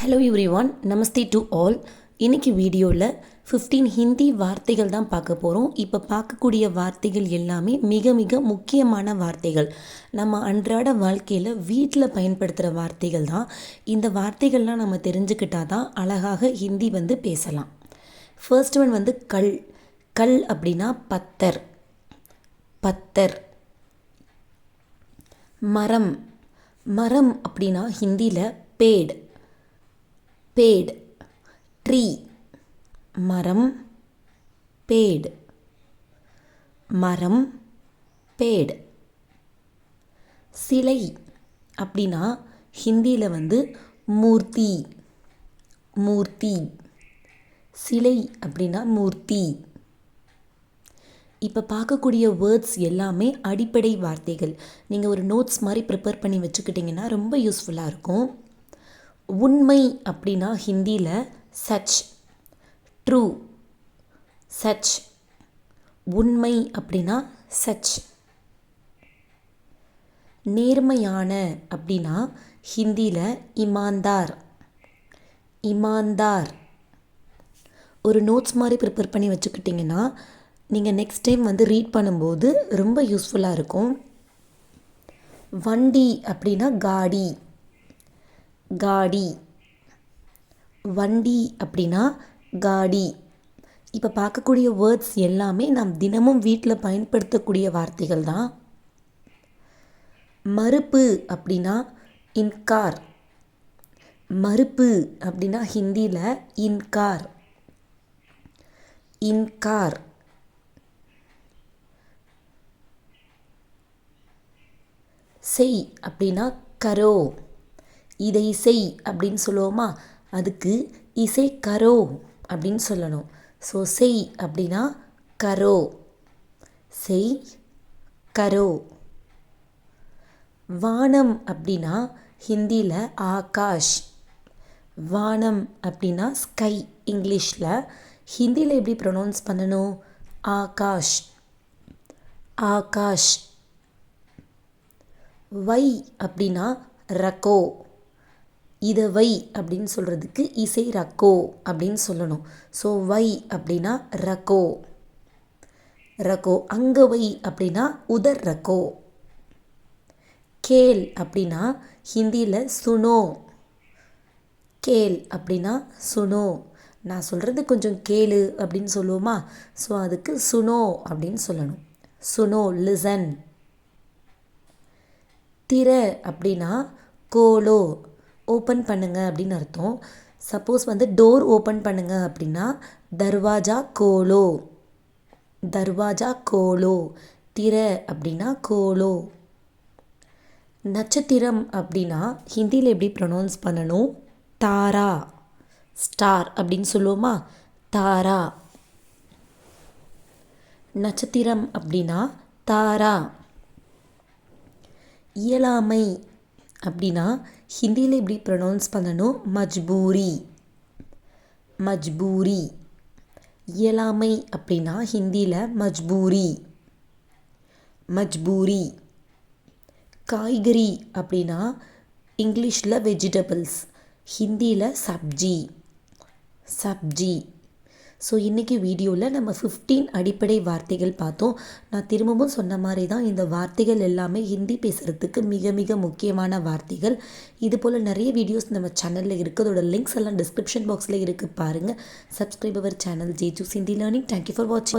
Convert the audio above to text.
Hello every one namaste to all இன்னைக்கு வீடியோவில் 15 ஹிந்தி வார்த்தைகள் தான் பார்க்க போகிறோம் இப்போ பார்க்கக்கூடிய வார்த்தைகள் எல்லாமே மிக மிக முக்கியமான வார்த்தைகள். நம்ம அன்றாட வாழ்க்கையில் வீட்டில் பயன்படுத்துகிற வார்த்தைகள் தான். இந்த வார்த்தைகள்லாம் நம்ம தெரிஞ்சுக்கிட்டா தான் அழகாக ஹிந்தி வந்து பேசலாம். ஃபர்ஸ்ட் ஒன் வந்து கல். கல் அப்படின்னா பத்தர். பத்தர். மரம். மரம் அப்படின்னா ஹிந்தியில் பேட். பேட். ட்ரீ. மரம் பேடு. மரம் பேடு. சிலை அப்படின்னா ஹிந்தியில் வந்து மூர்த்தி மூர்த்தி. சிலை அப்படின்னா மூர்த்தி. இப்போ பார்க்கக்கூடிய வேர்ட்ஸ் எல்லாமே அடிப்படை வார்த்தைகள். நீங்கள் ஒரு நோட்ஸ் மாதிரி ப்ரிப்பேர் பண்ணி வச்சுக்கிட்டிங்கன்னா ரொம்ப யூஸ்ஃபுல்லாக இருக்கும். உண்மை அப்படின்னா ஹிந்தியில் சச் ட்ரூ சச் உண்மை அப்படின்னா சச் நேர்மையான அப்படின்னா ஹிந்தியில் இமான்தார் இமான்தார் ஒரு நோட்ஸ் மாதிரி ப்ரிப்பேர் பண்ணி வச்சுக்கிட்டிங்கன்னா நீங்கள் நெக்ஸ்ட் டைம் வந்து ரீட் பண்ணும்போது ரொம்ப யூஸ்ஃபுல்லாக இருக்கும். வண்டி அப்படின்னா காடி. காடி. வண்டி அப்படின்னா காடி. இப்போ பார்க்கக்கூடிய வேர்ட்ஸ் எல்லாமே நாம் தினமும் வீட்டில் பயன்படுத்தக்கூடிய வார்த்தைகள் தான். மறுப்பு அப்படின்னா இன்கார் மறுப்பு அப்படின்னா ஹிந்தியில் இன்கார் இன்கார் செய் அப்படின்னா கரோ. இதை செய் அப்படின்னு சொல்லுவோமா? அதுக்கு இசை கரோ அப்படின்னு சொல்லணும். ஸோ செய் அப்படின்னா கரோ. செய் கரோ. வானம் அப்படின்னா ஹிந்தியில் ஆகாஷ். வானம் அப்படின்னா ஸ்கை இங்கிலீஷில். ஹிந்தியில் எப்படி ப்ரொனவுன்ஸ் பண்ணணும்? ஆகாஷ். ஆகாஷ். வை அப்படின்னா ரக்கோ இதை வை அப்படின்னு சொல்கிறதுக்கு இசை ரக்கோ அப்படின்னு சொல்லணும். ஸோ வை அப்படின்னா ரக்கோ. ரகோ அங்கே வை அப்படின்னா உதர் ரக்கோ. கேல் அப்படின்னா ஹிந்தியில் சுனோ. கேல் அப்படின்னா சுனோ. நான் சொல்கிறது கொஞ்சம் கேளு அப்படின்னு சொல்லுவோமா? ஸோ அதுக்கு சுனோ அப்படின்னு சொல்லணும். சுனோ லிசன். திற அப்படின்னா கோலோ. ஓப்பன் பண்ணுங்கள் அப்படின்னு அர்த்தம். சப்போஸ் வந்து டோர் ஓப்பன் பண்ணுங்கள் அப்படின்னா தர்வாஜா கோலோ. தர்வாஜா கோலோ. திற அப்படின்னா கோலோ. நட்சத்திரம் அப்படின்னா ஹிந்தியில் எப்படி ப்ரொனவுன்ஸ் பண்ணணும்? தாரா. ஸ்டார் அப்படின்னு சொல்லுவோமா? தாரா. நட்சத்திரம் அப்படின்னா தாரா. இயலாமை. அப்படின்னா ஹிந்தியில் எப்படி ப்ரொனவுன்ஸ் பண்ணணும்? மஜ்பூரி. மஜ்பூரி. இயலாமை அப்படின்னா ஹிந்தியில் மஜ்பூரி. மஜ்பூரி. காய்கறி அப்படின்னா இங்கிலீஷில் வெஜிடபிள்ஸ் ஹிந்தியில் சப்ஜி. சப்ஜி. ஸோ இன்றைக்கி வீடியோவில் நம்ம ஃபிஃப்டீன் அடிப்படை வார்த்தைகள் பார்த்தோம். நான் திரும்பவும் சொன்ன மாதிரி தான் இந்த வார்த்தைகள் எல்லாமே ஹிந்தி பேசுகிறதுக்கு மிக மிக முக்கியமான வார்த்தைகள். இது போல் நிறைய வீடியோஸ் நம்ம சேனலில் இருக்கிறதோட லிங்க்ஸ் எல்லாம் டிஸ்கிரிப்ஷன் பாக்ஸில் இருக்குது பாருங்கள் subscribe our channel ஜேஜூஸ் Hindi learning thank you for வாட்சிங்